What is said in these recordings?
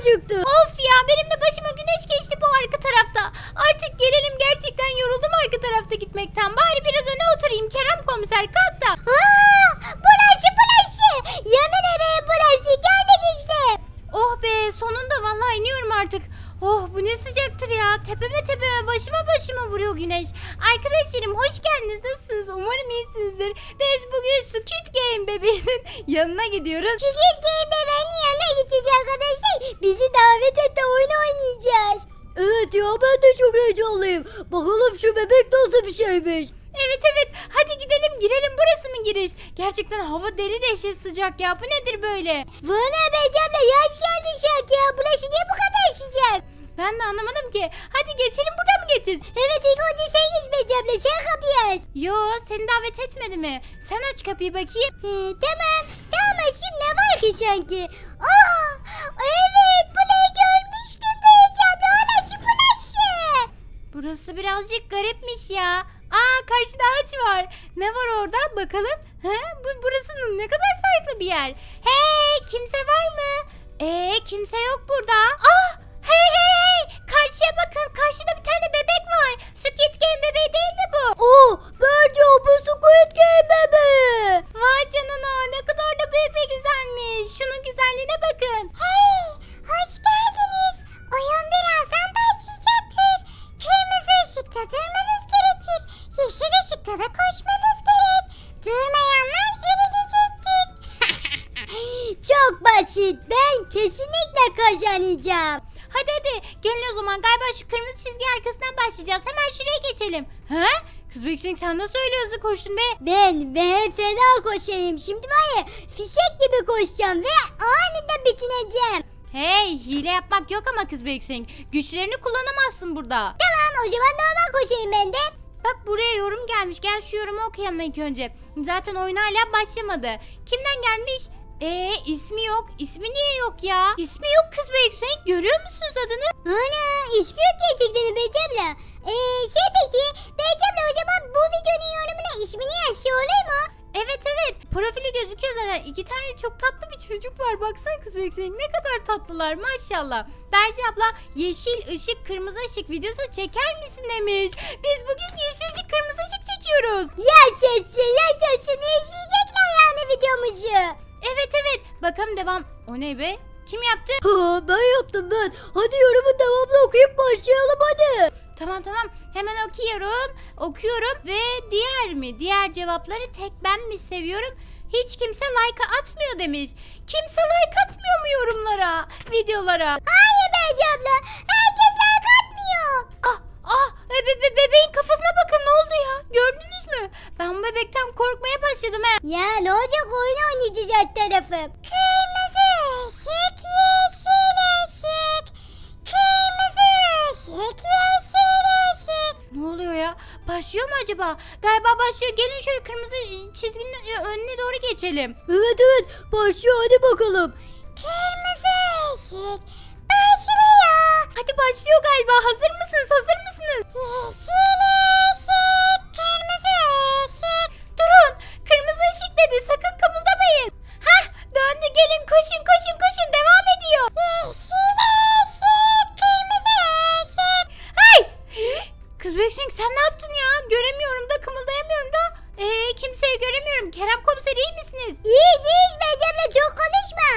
çıktı. Evet ya ben de çok heyecanlıyım. Bakalım şu bebek nasıl bir şeymiş. Evet evet hadi gidelim girelim burası mı giriş? Gerçekten hava deli dehşet sıcak ya bu nedir böyle? Vana Becem'le yaş geldi şak ya. Bulaşı niye bu kadar sıcak? Ben de anlamadım ki. Hadi geçelim buradan mı geçeceğiz? Evet ilk önce sen geç Becem'le sen kapıyı aç. Yo seni davet etmedi mi? Sen aç kapıyı bakayım. He, tamam. Tamam şimdi ne var ki sanki? Aa, evet burayı görmüştüm Bulaşı bulaşı. Burası birazcık garipmiş ya. Aa karşıda ağaç var. Ne var orada bakalım. He, bu, burası ne kadar farklı bir yer. Hey kimse var mı? Ee kimse yok burada. Ah Büyüksün sen nasıl öyle hızlı koştun be? Ben ben fena koşayım. Şimdi var ya fişek gibi koşacağım ve anında bitineceğim. Hey hile yapmak yok ama kız Büyüksün. Güçlerini kullanamazsın burada. Tamam o zaman normal koşayım ben de. Bak buraya yorum gelmiş. Gel şu yorumu okuyalım ilk önce. Zaten oyun hala başlamadı. Kimden gelmiş? Ee ismi yok. İsmi niye yok ya? İsmi yok kız Büyüksün. Görüyor musunuz adını? Ana ismi yok gerçekten Becem'le. Ee, şey peki Becem'le o zaman bu videonun yorumuna ismini yazsa olur mu? Evet evet. Profili gözüküyor zaten. İki tane çok tatlı bir çocuk var. Baksana kız Büyüksün. Ne kadar tatlılar maşallah. Berce abla yeşil ışık kırmızı ışık videosu çeker misin demiş. Biz bugün yeşil ışık kırmızı ışık çekiyoruz. Yaşasın yaşasın izleyecekler yani videomuzu. Evet evet. Bakalım devam. O ne be? Kim yaptı? Ha, ben yaptım ben. Hadi yorumu devamlı okuyup başlayalım hadi. Tamam tamam. Hemen okuyorum. Okuyorum ve diğer mi? Diğer cevapları tek ben mi seviyorum? Hiç kimse like atmıyor demiş. Kimse like atmıyor mu yorumlara, videolara? Hayır Bece abla. Herkes like atmıyor. Ah ah be- be- be- bebeğin kafasına bakın ne oldu ya? Gördünüz mü? Ben bu bebekten korkmaya başladım he. Ya ne olacak oyun oynayacağız her tarafı. Kırmızı ışık yeşil ışık. Kırmızı ışık yeşil ışık. Ne oluyor ya? Başlıyor mu acaba? Galiba başlıyor. Gelin şöyle kırmızı çizginin önüne doğru geçelim. Evet evet başlıyor hadi bakalım. Kırmızı ışık başlıyor. Hadi başlıyor galiba. Hazır mısınız? Hazır mısınız? Yeşil ışık kırmızı ışık. Durun. Kırmızı ışık dedi. Sakın kımıldamayın. Hah döndü. Gelin koşun koşun koşun. Devam ediyor. Yeşil ışık kırmızı ışık. Hey! Kız Büyüksün sen ne yaptın ya? Göremiyorum da kımıldayamıyorum da. Ee, kimseyi göremiyorum. Kerem komiser iyi misiniz? İyiyiz iyiyiz Becem'le çok konuşma.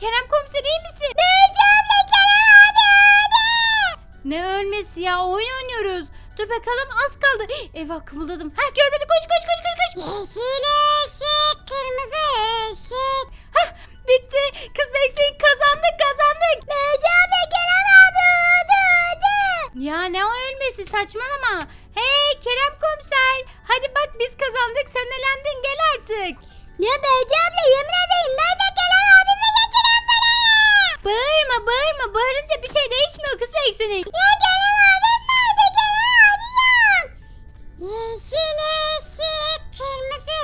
Kerem komiser iyi misin? Becem'le Kerem hadi hadi. Ne ölmesi ya? Oyun oynuyoruz. Dur bakalım az kaldı. Eyvah kımıldadım. Ha görmedi koş koş koş koş koş. Yeşil ışık kırmızı ışık. Hah bitti. Kız Beksin kazandık kazandık. Becem'le Kerem hadi hadi hadi. Ya ne o ölmesi saçmalama. Hey Kerem komiser. Hadi bak biz kazandık sen elendin gel artık. Ne Becem'le yemin edeyim getirin buraya. Bağırma bağırma bağırınca bir şey değişmiyor kız Beksin'in. Ya Kerem abim nerede Kerem abi yok. Yeşil ışık kırmızı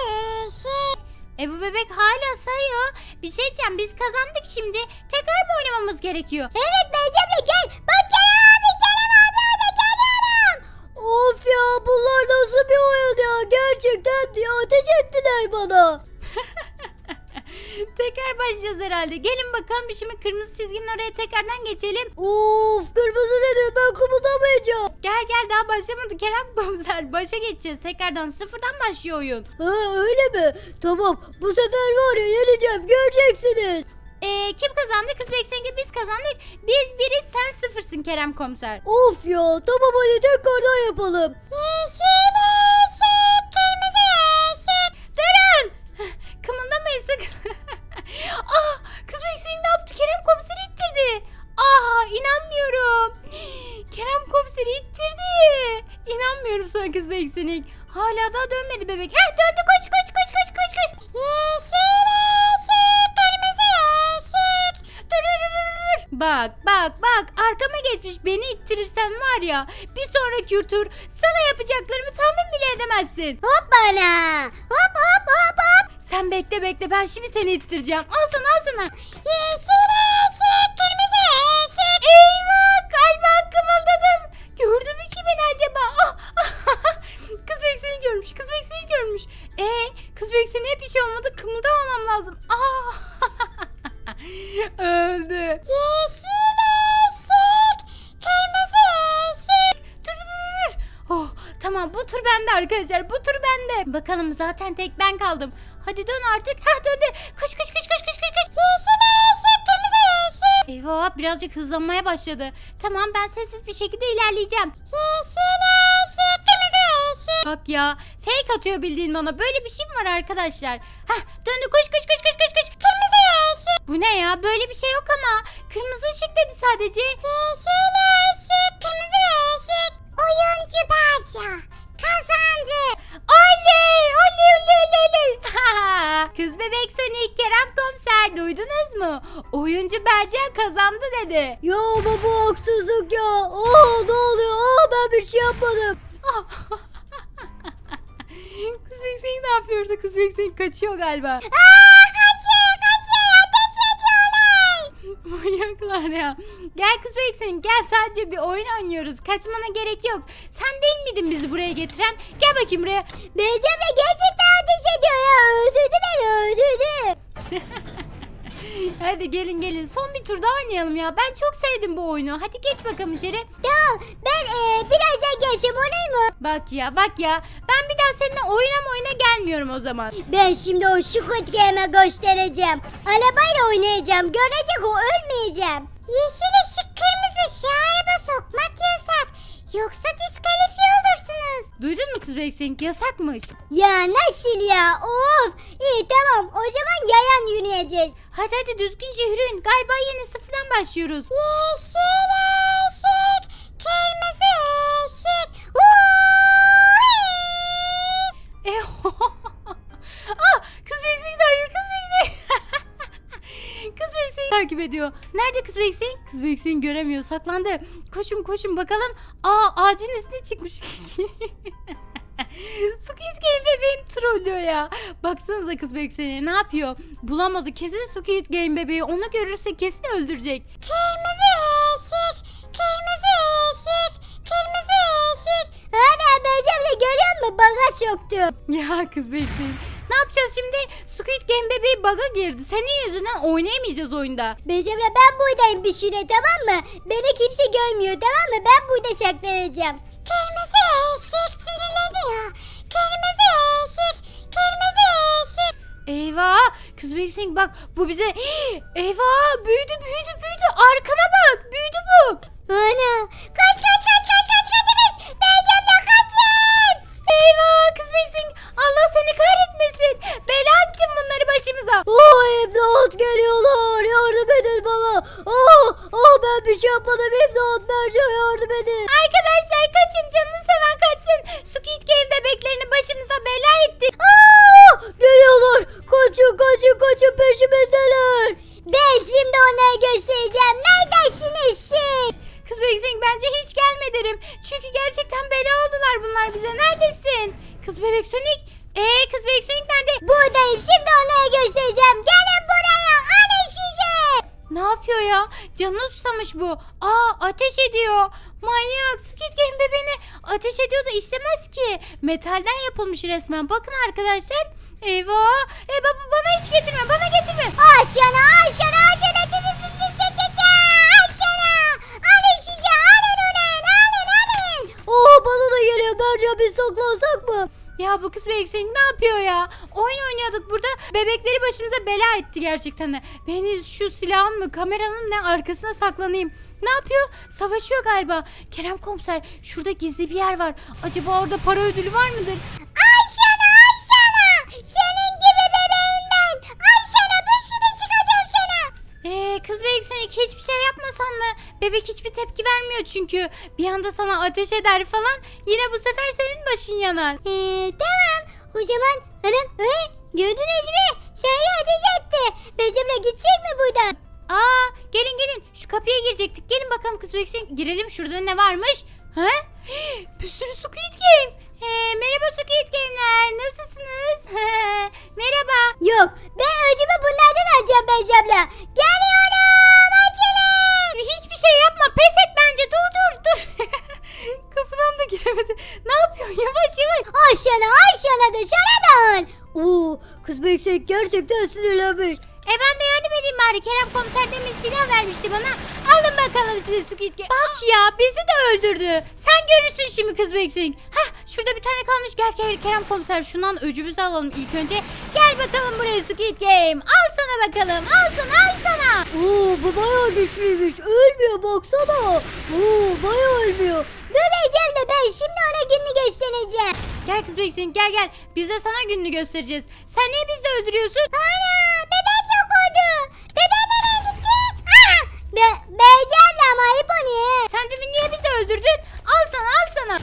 ışık. E bu bebek hala sayıyor. Bir şey diyeceğim biz kazandık şimdi. Tekrar mı oynamamız gerekiyor? Evet Becem'le gel. Bak Kerem abi Kerem abi hadi geliyorum. Of ya bunlar nasıl bir oyun ya gerçekten ateş ettiler bana. Tekrar başlayacağız herhalde. Gelin bakalım bir şimdi kırmızı çizginin oraya tekrardan geçelim. Of kırmızı dedi ben kımıldamayacağım. Gel gel daha başlamadı Kerem komiser. Başa geçeceğiz. Tekrardan sıfırdan başlıyor oyun. Ha öyle mi? Tamam bu sefer var ya yeneceğim göreceksiniz. Ee, kim kazandı? Kız Beksengi biz kazandık. Biz biriz sen sıfırsın Kerem komiser. Of ya tamam hadi tekrardan yapalım. Yeşil ışık, kırmızı ışık. Kız Beksengi. Hala daha dönmedi bebek. Heh döndü koş koş koş koş koş koş. Yeşil ışık, kırmızı ışık. Dur dur dur dur, dur. Bak bak bak arkama geçmiş beni ittirirsen var ya bir sonraki tur sana yapacaklarımı tahmin bile edemezsin. Hop bana. Hop hop hop hop. Sen bekle bekle ben şimdi seni ittireceğim. Al görmüş. Kız bebek seni görmüş. E kız bebek seni hep şey olmadı. Kımıldamamam lazım. Ah. Öldü. Yeşil ışık kırmızı ışık. Dur dur, dur. Oh, tamam bu tur bende arkadaşlar. Bu tur bende. Bakalım zaten tek ben kaldım. Hadi dön artık. Ha döndü. Koş koş koş koş koş koş koş. Yeşil ışık kırmızı ışık. Eyvah birazcık hızlanmaya başladı. Tamam ben sessiz bir şekilde ilerleyeceğim. Yeşil ışık ışık. Bak ya fake atıyor bildiğin bana. Böyle bir şey mi var arkadaşlar? Hah döndü koş koş koş koş koş koş. Kırmızı ışık. Bu ne ya böyle bir şey yok ama. Kırmızı ışık dedi sadece. Yeşil ışık kırmızı ışık. Oyuncu parça kazandı. Oley oley oley oley oley. Kız bebek Sonic Kerem Komiser duydunuz mu? Oyuncu Berca kazandı dedi. Ya baba haksızlık ya. Aa ne oluyor? Aa ben bir şey yapmadım. Kız Sonic ne yapıyordu? Kız bebek Sonic kaçıyor galiba. Aa kaçıyor kaçıyor ateş ediyorlar. Manyaklar ya. Gel kız Sonic gel sadece bir oyun oynuyoruz. Kaçmana gerek yok. Sen değil miydin bizi buraya getiren? Gel bakayım buraya. Beyzemle gerçekten ateş ediyor ya. Öldürdü beni öldürdü. Hadi gelin gelin son bir tur daha oynayalım ya. Ben çok sevdim bu oyunu. Hadi geç bakalım içeri. Tamam ben e, birazdan geleceğim olayım mı? Bak ya bak ya. Ben bir daha seninle oyuna oyuna gelmiyorum o zaman. Ben şimdi o Squid Game'e göstereceğim. Arabayla oynayacağım. Görecek o ölmeyeceğim. Yeşil ışık kırmızı ışığı araba sokmak yasak. Yoksa diskalifiye. Duydun mu kız Beksenk yasakmış. Ya nasıl ya? Of. İyi tamam o zaman yayan yürüyeceğiz. Hadi hadi düzgünce yürüyün. Galiba yeni sıfırdan başlıyoruz. Yeşil ışık kırmızı ışık. E, ah, kız Beksenk. kız Beksenk takip ediyor. Nerede kız Beksenk? Kız Beksenk göremiyor saklandı. Koşun koşun bakalım. Aa ağacın üstüne çıkmış. Squid Game bebeğin trollüyor ya. Baksanıza kız Beksen'e ne yapıyor? Bulamadı. Kesin Squid Game bebeği. Onu görürse kesin öldürecek. Kırmızı ışık, kırmızı ışık, kırmızı ışık. Ana Becem'le görüyor musun? Bagaj yoktu. Ya kız Beksin. Ne yapacağız şimdi? Squid Game bebeği bug'a girdi. Senin yüzünden oynayamayacağız oyunda. Becem'le ben buradayım bir süre tamam mı? Beni kimse görmüyor tamam mı? Ben burada saklanacağım. Kırmızı ışık sinirleniyor. Kırmızı ışık, kırmızı ışık. Eyvah! Kız Beksin bak bu bize... Eyvah! Büyüdü büyüdü büyüdü. Arkana ya? Canını susamış bu. Aa ateş ediyor. Manyak Squid Game bebeğini ateş ediyor da işlemez ki. Metalden yapılmış resmen. Bakın arkadaşlar. Eyvah. E baba bana hiç getirme. Bana getirme. Aşana aşana aşana. Oo bana da geliyor Berca biz saklansak mı? Ya bu kız Beyksing ne yapıyor ya? Oyun oynuyorduk burada. Bebekleri başımıza bela etti gerçekten de. Ben şu silahın mı kameranın ne arkasına saklanayım. Ne yapıyor? Savaşıyor galiba. Kerem komiser şurada gizli bir yer var. Acaba orada para ödülü var mıdır? Ayşana Ayşana. Senin Bebek hiçbir tepki vermiyor çünkü. Bir anda sana ateş eder falan. Yine bu sefer senin başın yanar. Ee, tamam. O zaman hanım he, gördünüz mü? Şarkı ateş etti. Becimle gidecek mi buradan? Aa gelin gelin şu kapıya girecektik. Gelin bakalım kız büyüksün. Girelim şurada ne varmış? He? Bir sürü Squid Game. Ee, merhaba Squid Game'ler. Nasılsınız? merhaba. Yok ben öcümü bunlardan alacağım Becimle. Geliyorum açılın. Hiçbir şey yapma. Pes et bence. Dur dur dur. Kapıdan da giremedi. Ne yapıyorsun? Yavaş yavaş. Ayşana Ayşana da şaradan. Oo kız büyüksek gerçekten sinirlenmiş. E ben de yardım edeyim bari. Kerem komiser demin silah vermişti bana. Alın bakalım size Squid Game. Bak ya bizi de öldürdü. Sen görürsün şimdi kız büyüksün. Hah şurada bir tane kalmış. Gel gel Kerem komiser şundan öcümüzü alalım ilk önce. Gel bakalım buraya Squid Game. Al sana bakalım. Al sana al sana. Oo bu bayağı güçlüymüş. Ölmüyor baksana. Oo bayağı ölmüyor. Dur Becimle ben şimdi ona gününü göstereceğim. Gel kız büyüksün gel gel. Biz de sana gününü göstereceğiz. Sen niye bizi de öldürüyorsun? Yok Bebek nereye gitti? Ah! Be Becimle ama ayıp oluyor. Sen demin niye bizi öldürdün? Al sana al sana.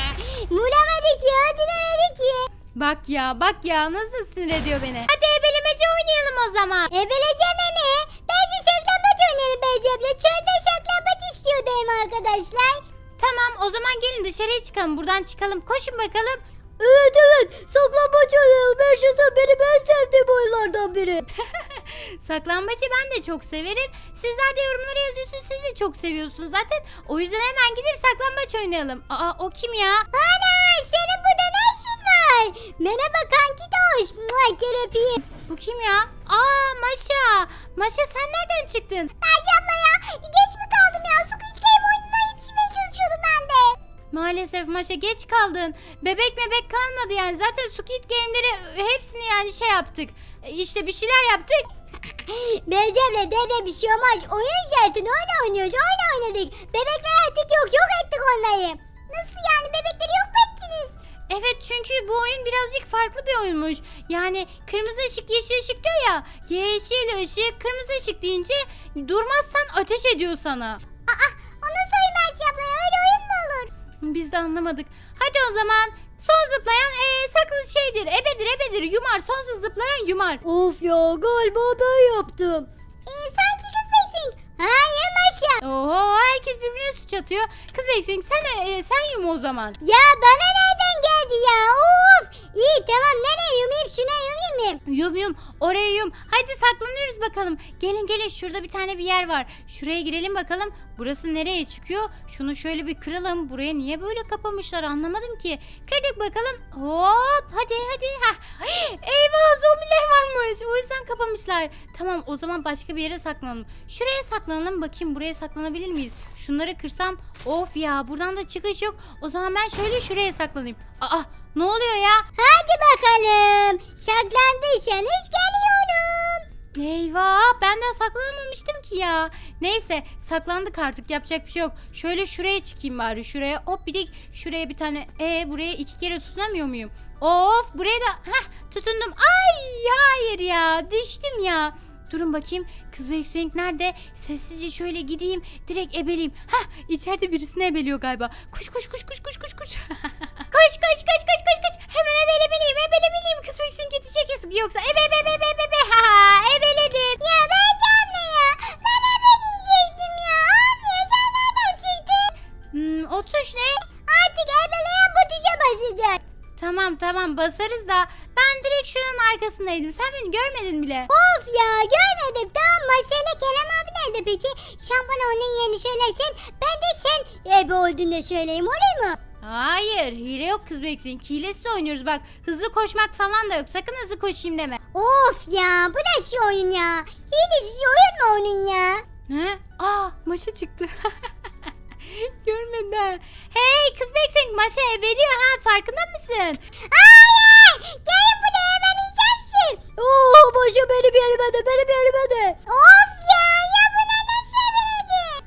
Bulamadı ki öldüremedi ki. Bak ya bak ya nasıl sinir ediyor beni. Hadi ebelemece oynayalım o zaman. Ebeleceğim mi? Bence saklambaç oynayalım Becimle. Çölde saklambaç istiyordum arkadaşlar. Tamam o zaman gelin dışarıya çıkalım. Buradan çıkalım. Koşun bakalım. Evet evet saklambaç oynayalım. Yaşasın benim en sevdiğim oyunlardan biri. Saklambacı ben de çok severim. Sizler de yorumlara yazıyorsunuz. Siz de çok seviyorsunuz zaten. O yüzden hemen gidip saklambaç oynayalım. Aa o kim ya? Ana senin burada ne işin var? Merhaba kanki Doğuş. Mua, Gel öpeyim. Bu kim ya? Aa Maşa. Maşa sen nereden çıktın? Berce abla ya geç mi kaldım ya? Squid Maalesef Maşa geç kaldın. Bebek bebek kalmadı yani. Zaten Squid Game'leri hepsini yani şey yaptık. İşte bir şeyler yaptık. Becemle dede bir şey olmaz. Oyun zaten oyun oynuyoruz. Oyun oynadık. Bebekler artık yok. Yok ettik onları. Nasıl yani bebekleri yok mu ettiniz? Evet çünkü bu oyun birazcık farklı bir oyunmuş. Yani kırmızı ışık yeşil ışık diyor ya. Yeşil ışık kırmızı ışık deyince durmazsan ateş ediyor sana. O nasıl oyun Berce abla? Öyle oyun mu olur? Biz de anlamadık. Hadi o zaman son zıplayan ee, saklı şeydir. Ebedir ebedir yumar. Son zıplayan yumar. Of ya galiba ben yaptım. Ee, sanki kız beksin. Hayır Maşa. Oho herkes birbirine suç atıyor. Kız Beksin sen ee, sen yum o zaman. Ya bana nereden geldi ya? Of. İyi tamam nereye yumayım şuna yumayım mı? Yum yum oraya yum. Hadi saklanıyoruz bakalım. Gelin gelin şurada bir tane bir yer var. Şuraya girelim bakalım. Burası nereye çıkıyor? Şunu şöyle bir kıralım. Buraya niye böyle kapamışlar anlamadım ki. Kırdık bakalım. Hop hadi hadi. Hah. Eyvah zombiler varmış. O yüzden kapamışlar. Tamam o zaman başka bir yere saklanalım. Şuraya saklanalım bakayım buraya saklanabilir miyiz? Şunları kırsam. Of ya buradan da çıkış yok. O zaman ben şöyle şuraya saklanayım. Aa ne oluyor ya? Hadi bakalım. Saklandıysanız geliyorum. Eyvah ben de saklanamamıştım ki ya. Neyse saklandık artık yapacak bir şey yok. Şöyle şuraya çıkayım bari şuraya hop bir de şuraya bir tane. E buraya iki kere tutunamıyor muyum? Of buraya da heh, tutundum. Ay hayır ya düştüm ya. Durun bakayım kız bebek renk nerede? Sessizce şöyle gideyim direkt ebeleyim. Hah içeride birisini ebeliyor galiba. Koş koş koş koş koş koş koş. koş koş koş koş koş koş. Hemen ebelemeliyim ebelemeliyim kız bebek renk yetişecek yoksa ebe ebe ebe ebe ebe ha ebeledim. Ya Bercem ne ya? Ben ebeleyecektim ya. Ya sen nereden çıktın? Hmm, o ne? Artık ebeleyen bu tuşa basacak. Tamam tamam basarız da ben direkt şuranın arkasındaydım. Sen beni görmedin bile. Of ya görmedim. Tamam Maşa ile Kerem abi nerede peki? Sen bana onun yerini söylersen ben de sen ebe olduğunu söyleyeyim olur mu? Hayır hile yok kız bekleyin. Hilesiz oynuyoruz bak. Hızlı koşmak falan da yok. Sakın hızlı koşayım deme. Of ya bu da şey oyun ya. Hilesiz oyun mu onun ya? He? Aa maşa çıktı. Görmedi ha. Hey kız bekleyin maşa veriyor ha farkında mısın? Hayır! Gelin buraya ben yiyeceksin. Oo başa beni bir yerime beni bir yerime. Of ya ya buna nasıl çevirdin?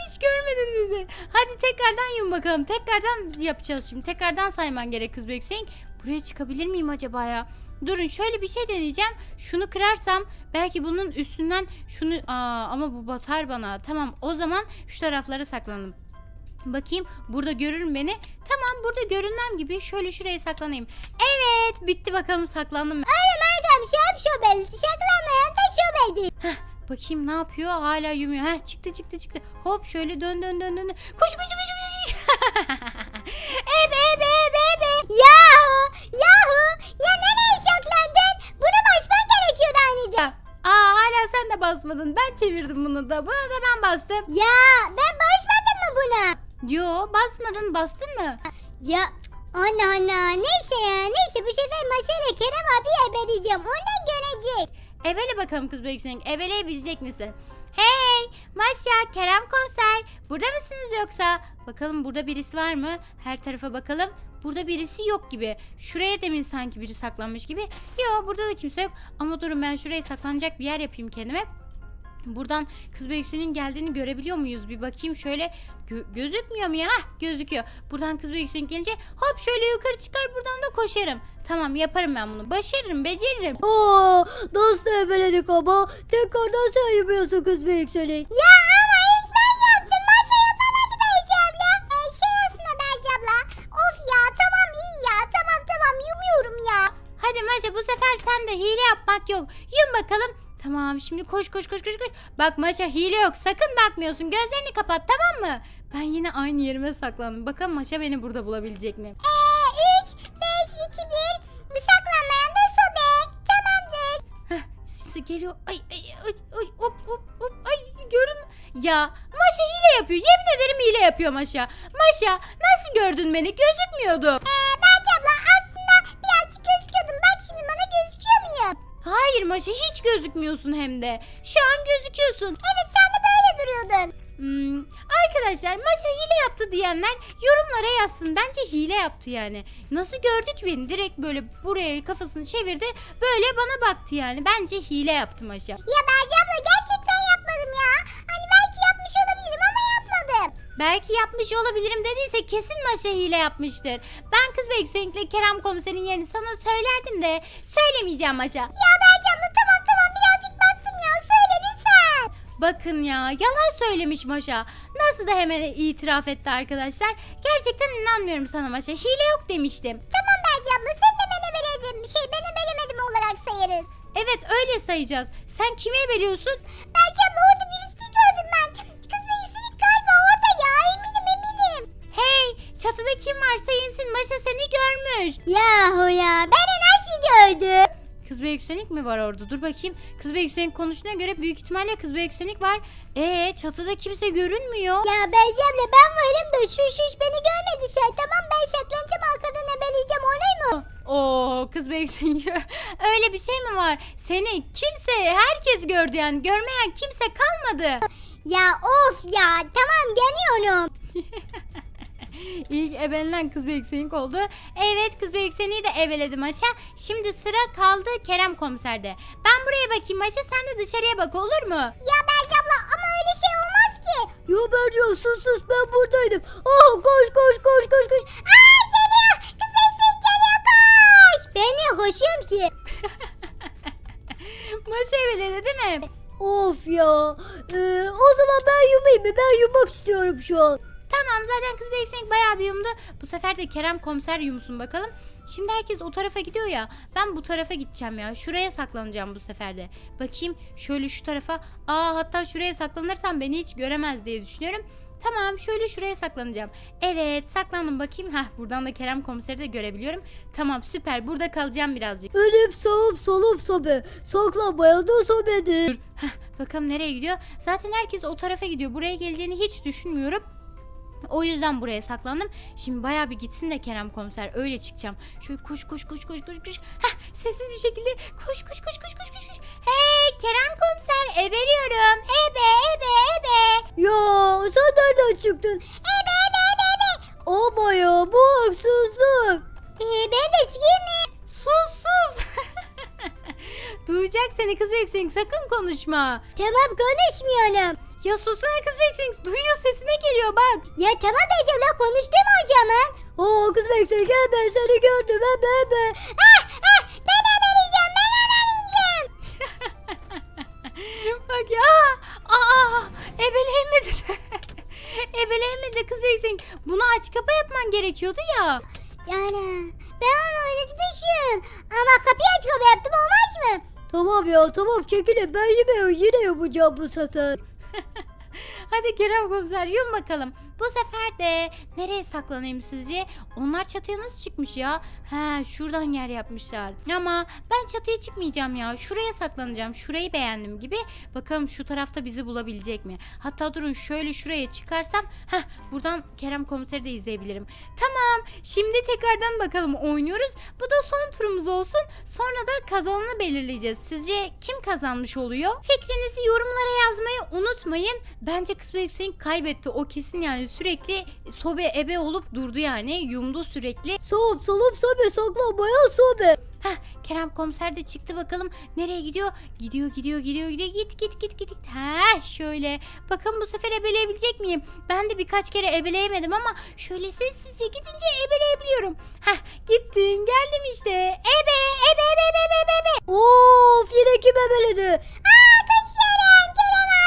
Hiç görmedin bizi. Hadi tekrardan yum bakalım. Tekrardan yapacağız şimdi. Tekrardan sayman gerek kız bekleyin. Buraya çıkabilir miyim acaba ya? Durun şöyle bir şey deneyeceğim. Şunu kırarsam belki bunun üstünden şunu aa ama bu batar bana. Tamam o zaman şu taraflara saklanalım. Bakayım burada görür beni. Tamam burada görünmem gibi şöyle şuraya saklanayım. Evet bitti bakalım saklandım. Öyle madem şap şobel şaklamayan da şobeldi. Bakayım ne yapıyor? Hala yumuyor. Heh çıktı çıktı çıktı. Hop şöyle dön dön dön dön. Koş koş koş koş. ebe ebe ebe ebe. Yahu yahu ya nereye saklandın? Bunu basman gerekiyordu anneciğim. Aa hala sen de basmadın. Ben çevirdim bunu da. Buna da ben bastım. Ya ben basmadım mı buna? Yo basmadın. Bastın mı? Ya anne anne neyse ya neyse bu sefer Masayla Kerem abi ebeleyeceğim ondan görecek. Ebele bakalım kız büyüksün. Ebeleyebilecek misin? Hey Maşa Kerem konser. Burada mısınız yoksa? Bakalım burada birisi var mı? Her tarafa bakalım. Burada birisi yok gibi. Şuraya demin sanki biri saklanmış gibi. Yok burada da kimse yok. Ama durun ben şuraya saklanacak bir yer yapayım kendime. Buradan kız büyüksünün geldiğini görebiliyor muyuz? Bir bakayım şöyle. Gö- gözükmüyor mu ya? Hah, gözüküyor. Buradan kız büyüksünün gelince hop şöyle yukarı çıkar buradan da koşarım. Tamam yaparım ben bunu. Başarırım, beceririm. Oo nasıl ebeledik ama tekrardan sen yapıyorsun kız büyük seni. Ya ama yapmak yok. Yum bakalım. Tamam şimdi koş koş koş koş koş. Bak Maşa hile yok. Sakın bakmıyorsun. Gözlerini kapat tamam mı? Ben yine aynı yerime saklandım. Bakalım Maşa beni burada bulabilecek mi? Eee 3, 5, 2, 1. Saklanmayan da sobe. Tamamdır. Heh, sesi geliyor. Ay ay ay ay hop hop hop ay gördün mü? Ya Maşa hile yapıyor. Yemin ederim hile yapıyor Maşa. Maşa nasıl gördün beni? Gözükmüyordum. Ee, Beyci abla aslında birazcık gözüküyordum. Bak şimdi bana gözüküyor? Hayır Maşa hiç gözükmüyorsun hem de. Şu an gözüküyorsun. Evet sen de böyle duruyordun. Hmm, arkadaşlar Maşa hile yaptı diyenler yorumlara yazsın. Bence hile yaptı yani. Nasıl gördük beni? Direkt böyle buraya kafasını çevirdi. Böyle bana baktı yani. Bence hile yaptı Maşa. Ya Berce abla gerçekten yapmadım ya. Belki yapmış olabilirim dediyse kesin Maşa hile yapmıştır. Ben kız ve yükseklikle Kerem komiserin yerini sana söylerdim de söylemeyeceğim Maşa. Ya Berce abla tamam tamam birazcık baktım ya söyle lütfen. Bakın ya yalan söylemiş Maşa. Nasıl da hemen itiraf etti arkadaşlar. Gerçekten inanmıyorum sana Maşa. Hile yok demiştim. Tamam Berce abla sen de beni beledin. Bir şey beni belemedim olarak sayarız. Evet öyle sayacağız. Sen kimi ebeliyorsun? Berce abla orada birisini görmüş. Yahu ya beni nasıl gördü? Kız ve yükselik mi var orada? Dur bakayım. Kız ve yükselik konuştuğuna göre büyük ihtimalle kız ve yükselik var. Ee çatıda kimse görünmüyor. Ya Berce abla ben varım da şu şuş beni görmedi şey. Tamam ben saklanacağım arkadan ebeleyeceğim olay mı? Oo kız ve yükselik. Öyle bir şey mi var? Seni kimse herkes gördü yani. Görmeyen kimse kalmadı. Ya of ya tamam geliyorum. İlk ebelenen kız ve yükselik oldu. Evet kız ve yükseliği de ebeledim aşağı. Şimdi sıra kaldı Kerem komiserde. Ben buraya bakayım Maşa sen de dışarıya bak olur mu? Ya Berce abla ama öyle şey olmaz ki. Ya Berce sus sus ben buradaydım. Oh koş koş koş koş koş. Aa geliyor. Kız Meksik geliyor koş. Ben niye koşuyorum ki? Maşa ebeledi değil mi? Of ya. Ee, o zaman ben yumayım mı? Ben yumak istiyorum şu an. Tamam zaten kız yüksek bayağı bir yumdu. Bu sefer de Kerem komiser yumsun bakalım. Şimdi herkes o tarafa gidiyor ya. Ben bu tarafa gideceğim ya. Şuraya saklanacağım bu sefer de. Bakayım şöyle şu tarafa. Aa hatta şuraya saklanırsam beni hiç göremez diye düşünüyorum. Tamam şöyle şuraya saklanacağım. Evet saklandım bakayım. Heh buradan da Kerem komiseri de görebiliyorum. Tamam süper burada kalacağım birazcık. Elif sağıp solup sobe. Saklanmayan da sobedir. Bakalım nereye gidiyor. Zaten herkes o tarafa gidiyor. Buraya geleceğini hiç düşünmüyorum. O yüzden buraya saklandım. Şimdi bayağı bir gitsin de Kerem komiser öyle çıkacağım. Şöyle koş koş koş koş koş koş. Heh, sessiz bir şekilde koş koş koş koş koş koş. Hey Kerem komiser ebeliyorum. Ebe ebe ebe. Ya sen nereden çıktın? Ebe ebe ebe ebe. Ama ya bu haksızlık. Ben de çıkayım? Sus sus. Duyacak seni kız büyük sakın konuşma. Tamam konuşmuyorum. Ya susana kız büyük duyuyor sesine geliyor bak. Ya tamam Ecem la konuştum o zaman. Aa kız bekle gel ben seni gördüm he bebe. Ah ah ben haberleyeceğim ben haberleyeceğim. Bak ya. Aa, ebeleyemedi. ebeleyemedi kız büyük Bunu aç kapa yapman gerekiyordu ya. Yani ben onu unutmuşum. Ama kapıyı aç kapı yaptım olmaz mı? Tamam ya tamam çekilin ben yine yine yapacağım bu sefer. Hadi Kerem komiser yum bakalım. Bu sefer de nereye saklanayım sizce? Onlar çatıya nasıl çıkmış ya? He şuradan yer yapmışlar. Ama ben çatıya çıkmayacağım ya. Şuraya saklanacağım. Şurayı beğendim gibi. Bakalım şu tarafta bizi bulabilecek mi? Hatta durun şöyle şuraya çıkarsam. Heh buradan Kerem komiseri de izleyebilirim. Tamam şimdi tekrardan bakalım oynuyoruz. Bu da son turumuz olsun. Sonra da kazananı belirleyeceğiz. Sizce kim kazanmış oluyor? Fikrinizi yorumlara yazmayı unutmayın. Bence kısmı Hüseyin kaybetti. O kesin yani sürekli sobe ebe olup durdu yani. Yumdu sürekli. Solup solup sobe saklanmayan sobe. Heh, Kerem komiser de çıktı bakalım nereye gidiyor? Gidiyor gidiyor gidiyor gidiyor git git git git. Ha şöyle. Bakalım bu sefer ebeleyebilecek miyim? Ben de birkaç kere ebeleyemedim ama şöyle sessizce gidince ebeleyebiliyorum. Heh gittim geldim işte. Ebe ebe ebe ebe ebe ebe. Of yine kim ebeledi? Aa kaçıyorum Kerem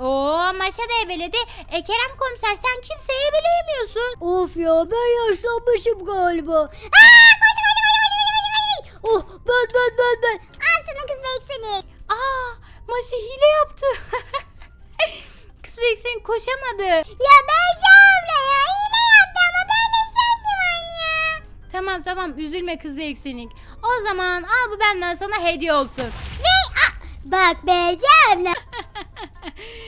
Oo Maşa da ebeledi. E Kerem komiser sen kimseyi ebeleyemiyorsun. Of ya ben yaşlanmışım galiba. Aa koş koş koş koş koş koş. Oh ben ben ben ben. Al sana kız beyik seni. Aa Maşa hile yaptı. Kız büyük sen koşamadı. Ya ben Şavra ya hile yaptı ama ben de şendim ya. Tamam tamam üzülme kız ve yükselik. O zaman al bu benden sana hediye olsun. Bak be Cemre. kız ve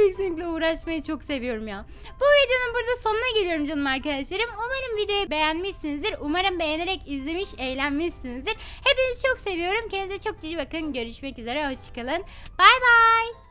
yükselikle uğraşmayı çok seviyorum ya. Bu videonun burada sonuna geliyorum canım arkadaşlarım. Umarım videoyu beğenmişsinizdir. Umarım beğenerek izlemiş, eğlenmişsinizdir. Hepinizi çok seviyorum. Kendinize çok cici bakın. Görüşmek üzere. Hoşçakalın. Bay bay.